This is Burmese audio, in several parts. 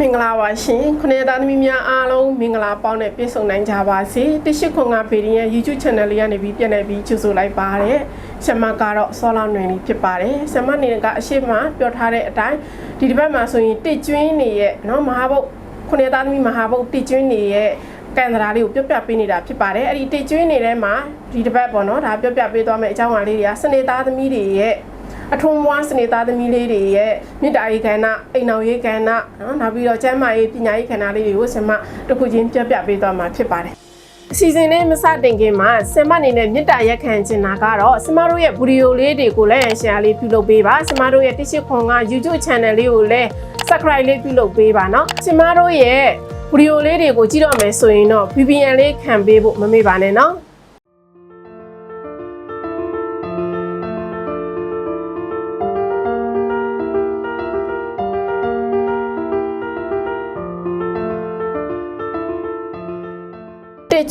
မင်္ဂလာပါရှင်ခုနှစ်သားသမီးများအားလုံးမင်္ဂလာပေါင်းနဲ့ပြည့်စုံနိုင်ကြပါစေတရှိခွန်ကဖေဒီရဲ့ YouTube channel လေးကနေပြီးပြန်လည်ပြီးကြိုဆိုလိုက်ပါတယ်ဆမကတော့ဆောလောင်းနယ်လေးဖြစ်ပါတယ်ဆမနေကအရှိမပြောထားတဲ့အတိုင်းဒီတစ်ပတ်မှာဆိုရင်တစ်ကျွင်းနေရဲ့เนาะမဟာဘုတ်ခုနှစ်သားသမီးမဟာဘုတ်တစ်ကျွင်းနေရဲ့ကန်ဒရာလေးကိုပြပြပေးနေတာဖြစ်ပါတယ်အဲ့ဒီတစ်ကျွင်းနေထဲမှာဒီတစ်ပတ်ပေါ့နော်ဒါပြပြပေးသွားမယ့်အကြောင်းအရာလေးတွေကစနေသားသမီးတွေရဲ့ အထုံးမွားစနေသားသမီးလေးတွေရဲ့မြစ်တာရေးကဏ္ဍအိမ်အောင်ရေးကဏ္ဍနော်နောက်ပြီးတော့ကျန်းမာရေးပညာရေးကဏ္ဍလေးတွေကိုဆင်မတစ်ခုချင်းပြပြပေးသွားမှာဖြစ်ပါတယ်အစီအစဉ်လေးမစတင်ခင်မှာဆင်မအနေနဲ့မြစ်တာရက်ခံချင်တာကတော့ဆင်မတို့ရဲ့ဗီဒီယိုလေးတွေကိုလည်းရှယ်လေးပြုလုပ်ပေးပါဆင်မတို့ရဲ့တရှိခွန်က YouTube channel လေးကိုလည်း subscribe လေးပြုလုပ်ပေးပါเนาะဆင်မတို့ရဲ့ဗီဒီယိုလေးတွေကိုကြည့်တော့မယ်ဆိုရင်တော့ VPN လေးခံပေးဖို့မမေ့ပါနဲ့เนาะ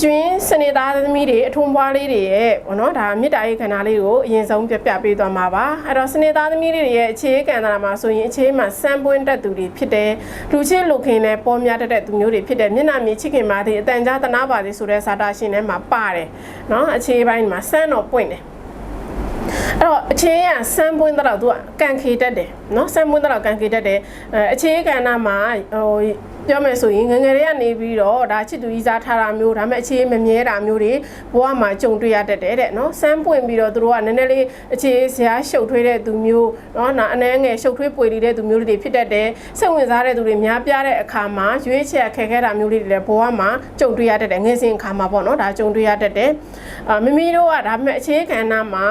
ကျွင်းစနေသားသမီးတွေအထုံးပွားလေးတွေရဲ့ဘောနော်ဒါမြစ်တာရေးခန္ဓာလေးကိုအရင်ဆုံးပြပြပေးသွားမှာပါအဲ့တော့စနေသားသမီးတွေရဲ့အခြေခံန္ဓာမှာဆိုရင်အခြေမှာစံပွင့်တက်သူတွေဖြစ်တယ်လူချင်းလူခင်နဲ့ပေါ်များတက်တဲ့သူမျိုးတွေဖြစ်တယ်မျက်နှာမြင်ချစ်ခင်ပါသည်အတန်ကြားတနာပါသည်ဆိုတဲ့စာတာရှင်ထဲမှာပါတယ်နော်အခြေပိုင်းမှာစံတော့ပွင့်တယ်အဲ့တော့အခြေရဆန်းပွင့်တော့သူကကန်ခေတက်တယ်နော်ဆန်းပွင့်တော့ကန်ခေတက်တယ်အခြေကဏ္ဍမှာဟို ပြောမယ်ဆိုရင်ငငယ်တွေကနေပြီးတော့ဒါချစ်သူကြီးစားထားတာမျိုးဒါမဲ့အခြေမမြဲတာမျိုးတွေဘဝမှာကြုံတွေ့ရတတ်တယ်တဲ့နော်စမ်းပွင့်ပြီးတော့သူတို့ကနည်းနည်းလေးအခြေဆရာရှုပ်ထွေးတဲ့သူမျိုးနော်နာအနှဲငယ်ရှုပ်ထွေးပွေနေတဲ့သူမျိုးတွေဖြစ်တတ်တယ်စိတ်ဝင်စားတဲ့သူတွေများပြားတဲ့အခါမှာရွေးချယ်ခက်ခဲတာမျိုးတွေလည်းဘဝမှာကြုံတွေ့ရတတ်တယ်ငယ်စဉ်အခါမှာပေါ့နော်ဒါကြုံတွေ့ရတတ်တယ်အာမိမိတို့ကဒါမဲ့အခြေခံနာမှာ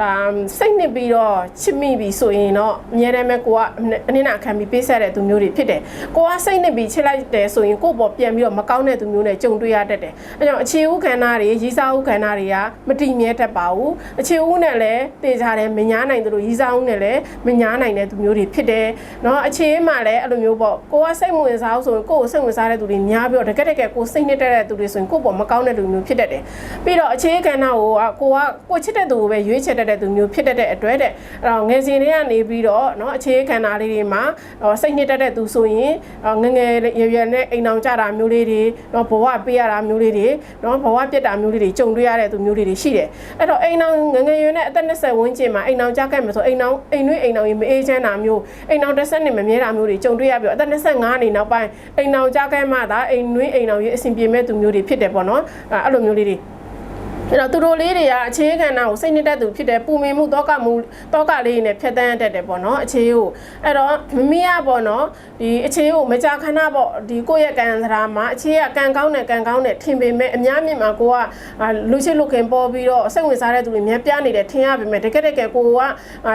ဒါစိတ်နစ်ပြီးတော့ချစ်မိပြီဆိုရင်တော့အများတမ်းပဲကိုကအနည်းနာခံပြီးပေးဆက်တဲ့သူမျိုးတွေဖြစ်တယ်ကိုကစိတ်နစ်ပြီးချစ်လိုက်တယ်ဆိုရင်ကို့ပေါ်ပြန်ပြီးတော့မကောင်းတဲ့သူမျိုးနဲ့ကြုံတွေ့ရတတ်တယ်အဲကြောင့်အခြေဦးခန္ဓာတွေရီးစားဦးခန္ဓာတွေကမတည်မြဲတတ်ပါဘူးအခြေဦးနဲ့လည်းတေချာတယ်မညာနိုင်တယ်လို့ရီးစားဦးနဲ့လည်းမညာနိုင်တဲ့သူမျိုးတွေဖြစ်တယ်เนาะအခြေမှာလည်းအဲ့လိုမျိုးပေါ့ကိုကစိတ်ဝင်စားအောင်ဆိုရင်ကို့ကိုစိတ်ဝင်စားတဲ့သူတွေများပြီးတော့တကယ်တကယ်ကိုစိတ်နှစ်တက်တဲ့သူတွေဆိုရင်ကို့ပေါ်မကောင်းတဲ့လူမျိုးဖြစ်တတ်တယ်ပြီးတော့အခြေခန္ဓာကိုကကိုကကိုချစ်တဲ့သူကိုပဲရွေးချယ်တတ်တဲ့သူမျိုးဖြစ်တတ်တဲ့အတွက်တဲ့အဲ့တော့ငယ်စဉ်တွေကနေပြီးတော့เนาะအခြေခန္ဓာလေးတွေမှာစိတ်နှစ်တက်တဲ့သူဆိုရင်ငငယ် ရရနဲ့အိမ်အောင်ကြတာမျိုးလေးတွေနော်ဘဝပေးရတာမျိုးလေးတွေနော်ဘဝပြက်တာမျိုးလေးတွေကြုံတွေ့ရတဲ့သူမျိုးလေးတွေရှိတယ်အဲ့တော့အိမ်အောင်ငငယ်ရွယ်နဲ့အသက်20ဝန်းကျင်မှာအိမ်အောင်ကြခဲ့မှာဆိုအိမ်အောင်အိမ်နှွေးအိမ်အောင်ရေမအေးချမ်းတာမျိုးအိမ်အောင်တစ်ဆက်နဲ့မမြဲတာမျိုးတွေကြုံတွေ့ရပြီးတော့အသက်25နေနောက်ပိုင်းအိမ်အောင်ကြခဲ့မှသာအိမ်နှွေးအိမ်အောင်ရေအဆင်ပြေမဲ့သူမျိုးတွေဖြစ်တယ်ပေါ့နော်အဲ့လိုမျိုးလေးတွေ အဲ့တော့သူတို့လေးတွေကအခြေခံတာကိုစိတ်နှစ်သက်သူဖြစ်တယ်ပူမင်မှုတောကမှုတောကလေးနဲ့ဖြတ်တန်းတတ်တယ်ပေါ့နော်အခြေကိုအဲ့တော့မမီးရပေါ့နော်ဒီအခြေကိုမကြာခဏပေါ့ဒီကိုယ့်ရဲ့ကံစရာမှာအခြေကကံကောင်းတယ်ကံကောင်းတယ်ထင်ပေမဲ့အများမြင်မှာကိုကလူချစ်လူခင်ပေါ်ပြီးတော့စိတ်ဝင်စားတဲ့သူတွေများပြားနေတယ်ထင်ရပေမဲ့တကယ်တကယ်ကိုက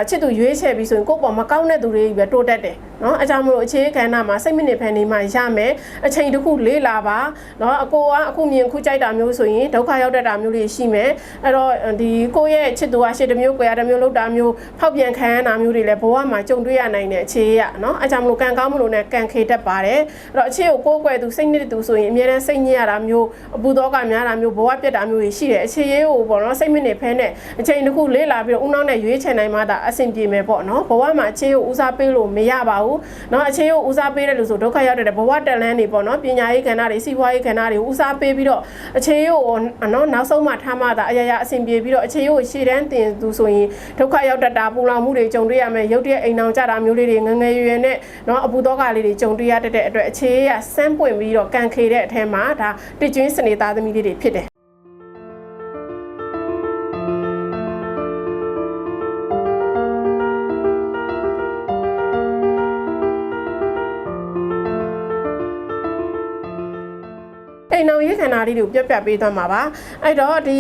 ချစ်သူရွေးချယ်ပြီးဆိုရင်ကိုယ့်ပေါ်မကောင်းတဲ့သူတွေပဲတိုးတက်တယ်နော်အကြောင်းမလို့အခြေခံတာမှာစိတ်မနစ်ဖန်နေမှရမယ်အချိန်တစ်ခုလေးလာပါနော်အကိုကအခုမြင်ခုကြိုက်တာမျိုးဆိုရင်ဒုက္ခရောက်တတ်တာမျိုးတွေရှိရှိမယ်အဲ့တော့ဒီကိုယ့်ရဲ့ချစ်သူကရှစ်တမျိုးကိုရတမျိုးလောက်တာမျိုးဖောက်ပြန်ခံရတာမျိုးတွေလည်းဘဝမှာကြုံတွေ့ရနိုင်တဲ့အခြေရနော်အဲကြောင့်မလို့ကံကောင်းမလို့နဲ့ကံခေတတ်ပါတယ်အဲ့တော့အခြေကိုကိုယ်ကွယ်သူစိတ်နစ်သူဆိုရင်အများနဲ့စိတ်ညစ်ရတာမျိုးအပူတော့ကများတာမျိုးဘဝပြတ်တာမျိုးတွေရှိတယ်အခြေရေးကိုပေါ့နော်စိတ်မနစ်ဖဲနဲ့အချိန်တစ်ခုလေ့လာပြီးတော့ဦးနှောင်းနဲ့ရွေးချယ်နိုင်မှသာအဆင်ပြေမယ်ပေါ့နော်ဘဝမှာအခြေကိုဦးစားပေးလို့မရပါဘူးနော်အခြေကိုဦးစားပေးတယ်လို့ဆိုဒုက္ခရောက်တဲ့ဘဝတက်လန်းနေပေါ့နော်ပညာရေးကဏ္ဍတွေစီးပွားရေးကဏ္ဍတွေဦးစားပေးပြီးတော့အခြေကိုနော်နောက်ဆုံးမှထားမှသာအရာရာအဆင်ပြေပြီးတော့အခြေကိုရှေ့တန်းတင်သူဆိုရင်ဒုက္ခရောက်တတ်တာပူလောင်မှုတွေကြုံတွေ့ရမယ်ရုပ်တရက်အိမ်အောင်ကြတာမျိုးလေးတွေငငယ်ရွယ်နဲ့เนาะအပူတော့ကလေးတွေကြုံတွေ့ရတတ်တဲ့အတွက်အခြေရစမ်းပွင့်ပြီးတော့ကန်ခေတဲ့အထဲမှာဒါတစ်ကျွင်းစနေသားသမီးလေးတွေဖြစ်တယ် အိမ်အောင်ရေးခန္ဓာလေးတွေကိုပြတ်ပြတ်ပေးသွားမှာပါအဲ့တော့ဒီ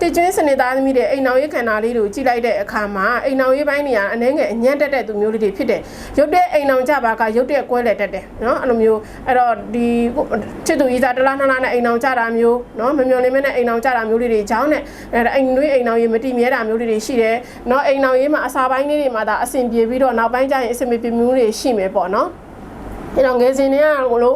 တကျွင်းစနေသားသမီးတွေအိမ်အောင်ရေးခန္ဓာလေးတွေကိုကြည့်လိုက်တဲ့အခါမှာအိမ်အောင်ရေးပိုင်းတွေကအနှဲငယ်အညံ့တက်တဲ့သူမျိုးလေးတွေဖြစ်တယ်ရုပ်တဲ့အိမ်အောင်ကြပါကရုပ်တဲ့ကွဲလဲတက်တယ်နော်အဲ့လိုမျိုးအဲ့တော့ဒီချစ်သူကြီးစားတလားနှစ်လားနဲ့အိမ်အောင်ကြတာမျိုးနော်မမျော်လင့်မဲနဲ့အိမ်အောင်ကြတာမျိုးလေးတွေကြောင်းနဲ့အဲ့အိမ်နွေးအိမ်အောင်ရေးမတိမြဲတာမျိုးလေးတွေရှိတယ်နော်အိမ်အောင်ရေးမှာအစာပိုင်းလေးတွေမှာဒါအဆင်ပြေပြီးတော့နောက်ပိုင်းကျရင်အဆင်မပြေမျိုးတွေရှိမယ်ပေါ့နော်အဲ့တော့ငယ်စဉ်တွေကဟိုလို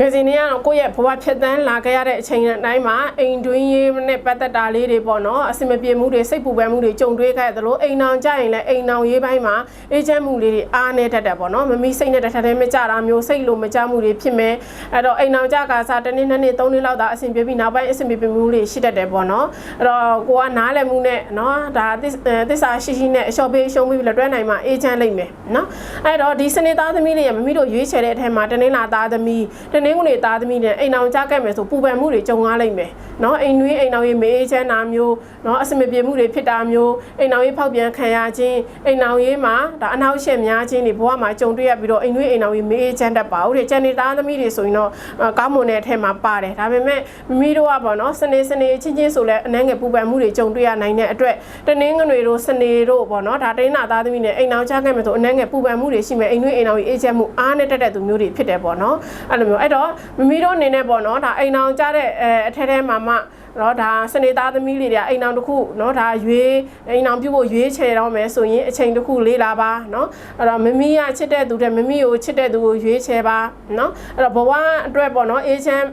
ငယ်စဉ်တွေကတော့ကိုယ့်ရဲ့ဘဝဖြတ်သန်းလာခဲ့ရတဲ့အချိန်တိုင်းမှာအိမ်တွင်းရေးနဲ့ပတ်သက်တာလေးတွေပေါ့နော်အဆင်မပြေမှုတွေစိတ်ပူပန်မှုတွေကြုံတွေ့ခဲ့ရသလိုအိမ်အောင်ကြရင်လည်းအိမ်အောင်ရေးပိုင်းမှာအေးချမ်းမှုလေးတွေအားနေတတ်တယ်ပေါ့နော်မမီစိတ်နဲ့တစ်ထပ်တည်းမကြတာမျိုးစိတ်လိုမကြမှုတွေဖြစ်မယ်အဲ့တော့အိမ်အောင်ကြကစားတစ်နေ့နှစ်နေ့သုံးနေ့လောက်သာအဆင်ပြေပြီးနောက်ပိုင်းအဆင်ပြေမှုတွေရှိတတ်တယ်ပေါ့နော်အဲ့တော့ကိုကနားလည်မှုနဲ့နော်ဒါသစ္သစ္စာရှိရှိနဲ့အလျှော့ပေးရှုံးပြီးလက်တွဲနိုင်မှာအေးချမ်းလိမ့်မယ်နော်အဲ့တော့ဒီစနေသားသမီးတွေရမမီတို့ရွေးချယ်တဲ့အထက်မှာတနင်္လာသားသမီးတနင်္ဂနွေသားသမီးနဲ့အိမ်အောင်ကြခဲ့မယ်ဆိုပူပန်မှုတွေကြုံရလိမ့်မယ်နော်အိမ်နွေးအိမ်အောင်ရေးမေးအေးချမ်းတာမျိုးနော်အဆင်မပြေမှုတွေဖြစ်တာမျိုးအိမ်အောင်ရေးဖောက်ပြန်ခံရခြင်းအိမ်အောင်ရေးမှာဒါအနောက်ရှက်များခြင်းတွေဘဝမှာကြုံတွေ့ရပြီးတော့အိမ်နွေးအိမ်အောင်ရေးမေးအေးချမ်းတတ်ပါဦးတဲ့ကျန်နေသားသမီးတွေဆိုရင်တော့ကောင်းမွန်တဲ့အထက်မှာပါတယ်ဒါပေမဲ့မမီတို့ကပေါ့နော်စနေစနေချင်းချင်းဆိုလဲအနှဲငယ်ပူပန်မှုတွေကြုံတွေ့ရနိုင်တဲ့အတွက်တနင်္ဂနွေတို့စနေတို့ပေါ့နော်ဒါတိန်းနာသားသမီးနဲ့အိမ်အောင်ကြခဲ့မယ်ဆိုအနှဲငယ်ပူပန်မှုတွေရှိမယ်အိမ်နွေးအိမ်အောင်ရေးအေးချမ်းမှုအားနဲ့တက်တဲ့သူမျိုးတွေဖြစ်တယ်ပေါ့နော်အဲ့လိုမျိုးအဲ့တော့မမီတို့အနေနဲ့ပေါ့နော်ဒါအိမ်အောင်ကြတဲ့အဲအထက်ထဲမှာမှနော်ဒါစနေသားသမီးလေးတွေကအိမ်အောင်တစ်ခုနော်ဒါရွေးအိမ်အောင်ပြုတ်ဖို့ရွေးချယ်တော့မယ်ဆိုရင်အချိန်တစ်ခုလေးလာပါနော်အဲ့တော့မမီးကချစ်တဲ့သူတဲ့မမီးကိုချစ်တဲ့သူကိုရွေးချယ်ပါနော်အဲ့တော့ဘဝအတွက်ပေါ့နော်အေးချမ်း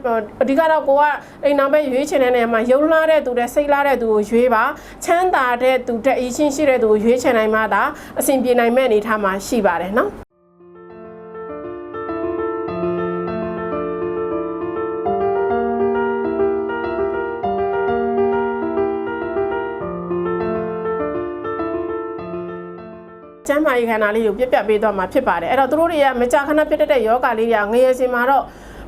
အဓိကတော့ကိုကအိမ်အောင်ပဲရွေးချယ်တဲ့နေရာမှာရုံလာတဲ့သူတဲ့စိတ်လာတဲ့သူကိုရွေးပါချမ်းသာတဲ့သူတဲ့အေးချင်းရှိတဲ့သူကိုရွေးချယ်နိုင်မှသာအဆင်ပြေနိုင်မဲ့အနေထားမှာရှိပါတယ်နော် ကျမ်းမာရေးခန္ဓာလေးကိုပြက်ပြက်ပေးသွားမှာဖြစ်ပါတယ်အဲ့တော့သူတို့တွေကမကြာခဏဖြစ်တတ်တဲ့ယောဂလေးတွေကငရေစင်မှာတော့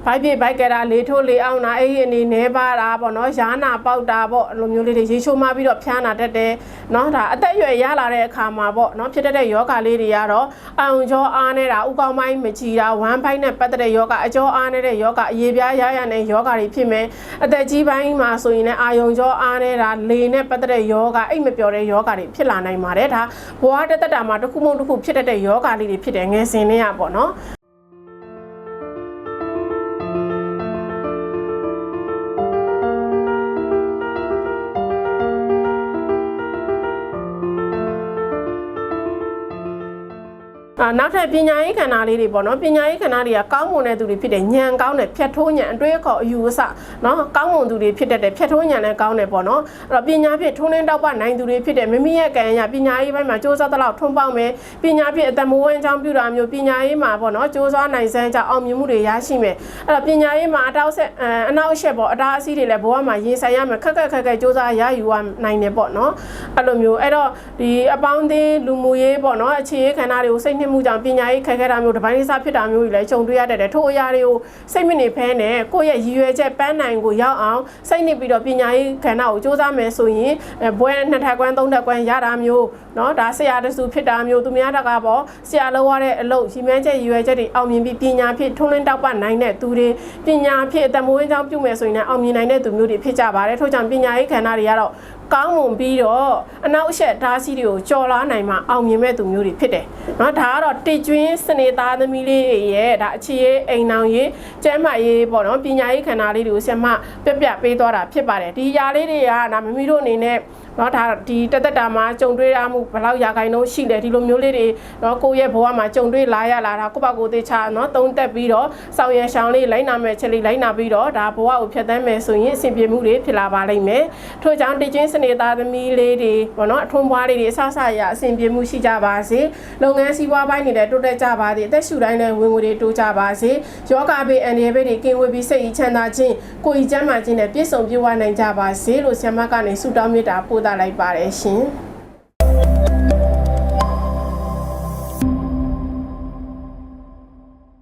ဘိုက်ပြဘိုက်ကရာလေးထိုးလေးအောင်နာအဲ့ဒီအနေနဲပါတာပေါ့နော်ရာနာပေါက်တာပေါ့လိုမျိုးလေးတွေရေချိုးမပြီးတော့ဖျားနာတတ်တယ်နော်ဒါအသက်အရွယ်ရလာတဲ့အခါမှာပေါ့နော်ဖြစ်တတ်တဲ့ယောဂလေးတွေကတော့အောင်ကြောအားနေတာဥကောင်းပိုင်းမကြည်တာဝမ်းပိုင်းနဲ့ပတ်သက်တဲ့ယောဂအကျောအားနေတဲ့ယောဂအရေးပြားရရတဲ့ယောဂတွေဖြစ်မယ်အသက်ကြီးပိုင်းမှာဆိုရင်လည်းအာယုံကြောအားနေတာလေနဲ့ပတ်သက်တဲ့ယောဂအိတ်မပျော်တဲ့ယောဂတွေဖြစ်လာနိုင်ပါတယ်ဒါဘဝတက်တက်တာမှာတစ်ခုမှတစ်ခုဖြစ်တတ်တဲ့ယောဂလေးတွေဖြစ်တယ်ငယ်စဉ်လေးอ่ะပေါ့နော် အာနောက်ထပ်ပညာရေးခန္ဓာလေးတွေပေါ့နော်ပညာရေးခန္ဓာတွေကကောင်းမွန်တဲ့သူတွေဖြစ်တယ်ဉာဏ်ကောင်းတယ်ဖြတ်ထိုးဉာဏ်အတွေ့အခေါ်အယူအဆနော်ကောင်းမွန်သူတွေဖြစ်တတ်တယ်ဖြတ်ထိုးဉာဏ်လည်းကောင်းတယ်ပေါ့နော်အဲ့တော့ပညာဖြစ်ထုံးလင်းတောက်ပနိုင်သူတွေဖြစ်တယ်မိမိရဲ့ကံအရာပညာရေးဘက်မှာစ조사တဲ့လောက်ထုံးပေါက်မယ်ပညာဖြစ်အတမဝင်းချောင်းပြတာမျိုးပညာရေးမှာပေါ့နော်စ조사နိုင်စမ်းကြောင့်အောင်မြင်မှုတွေရရှိမယ်အဲ့တော့ပညာရေးမှာအတောက်ဆက်အနောက်အရှက်ပေါ့အတားအဆီးတွေလည်းဘဝမှာရင်ဆိုင်ရမယ်ခက်ခက်ခက်ခက်စ조사ရယူရနိုင်တယ်ပေါ့နော်အဲ့လိုမျိုးအဲ့တော့ဒီအပေါင်းအသင်းလူမှုရေးပေါ့နော်အခြေရေးခန္ဓာတွေကိုစိတ် နှစ်မှုကြောင့်ပညာရေးခက်ခဲတာမျိုးတပိုင်းလေးစားဖြစ်တာမျိုးတွေလည်းကြုံတွေ့ရတတ်တယ်ထို့အရာတွေကိုစိတ်မနေဖဲနဲ့ကိုယ့်ရဲ့ရည်ရွယ်ချက်ပန်းနိုင်ကိုရောက်အောင်စိတ်နေပြီးတော့ပညာရေးခန္ဓာကိုစူးစမ်းမယ်ဆိုရင်ဘွဲနှစ်ထပ်ကွမ်းသုံးထပ်ကွမ်းရတာမျိုးเนาะဒါဆရာတစုဖြစ်တာမျိုးသူများတကားပေါ့ဆရာလောက်ရတဲ့အလုပ်ရည်မှန်းချက်ရည်ရွယ်ချက်တွေအောင်မြင်ပြီးပညာဖြစ်ထုံးလင်းတောက်ပနိုင်တဲ့သူတွေပညာဖြစ်အတမွေးကြောင့်ပြုမယ်ဆိုရင်လည်းအောင်မြင်နိုင်တဲ့သူမျိုးတွေဖြစ်ကြပါတယ်ထို့ကြောင့်ပညာရေးခန္ဓာတွေကတော့ ကောင်းမွန်ပြီးတော့အနောက်အရှက်ဓာတ်စီးတွေကိုကြော်လာနိုင်မှအောင်မြင်မဲ့သူမျိုးတွေဖြစ်တယ်။နော်ဒါကတော့တိကျွင်းစနေသားသမီးလေးတွေရဲ့ဒါအခြေရေးအိမ်အောင်ရေးကျမ်းမာရေးပေါ့နော်ပညာရေးခန္ဓာလေးတွေကိုဆရာမပြပြပေးသွားတာဖြစ်ပါတယ်။ဒီຢာလေးတွေကဒါမမီတို့အနေနဲ့ နော်ဒါဒီတသက်တာမှာကြုံတွေ့ရမှုဘယ်လောက်ရာခိုင်နှုန်းရှိလဲဒီလိုမျိုးလေးတွေနော်ကိုယ့်ရဲ့ဘဝမှာကြုံတွေ့လာရလာတာကိုယ့်ဘကိုယ်သေးချာနော်သုံးသက်ပြီးတော့ဆောင်ရံရှောင်းလေးလိုက်နာမဲ့ချက်လေးလိုက်နာပြီးတော့ဒါဘဝကိုဖြတ်သန်းမယ်ဆိုရင်အဆင်ပြေမှုတွေဖြစ်လာပါလိမ့်မယ်ထို့ကြောင့်တချင်းစနေသားသမီးလေးတွေပေါ့နော်အထွန်းပွားလေးတွေအဆဆရအဆင်ပြေမှုရှိကြပါစေလုပ်ငန်းစီးပွားပိုင်းတွေလည်းတိုးတက်ကြပါစေအသက်ရှူတိုင်းလည်းဝင်ငွေတွေတိုးကြပါစေယောဂဘေးအန္တရာယ်ဘေးတွေကင်းဝေးပြီးစိတ်ချမ်းသာခြင်းကိုယ်ဤကျန်းမာခြင်းနဲ့ပြည့်စုံပြည့်ဝနိုင်ကြပါစေလို့ဆ iam မကနေဆုတောင်းမေတ္တာပို့သလိုက်ပါတယ်ရှင်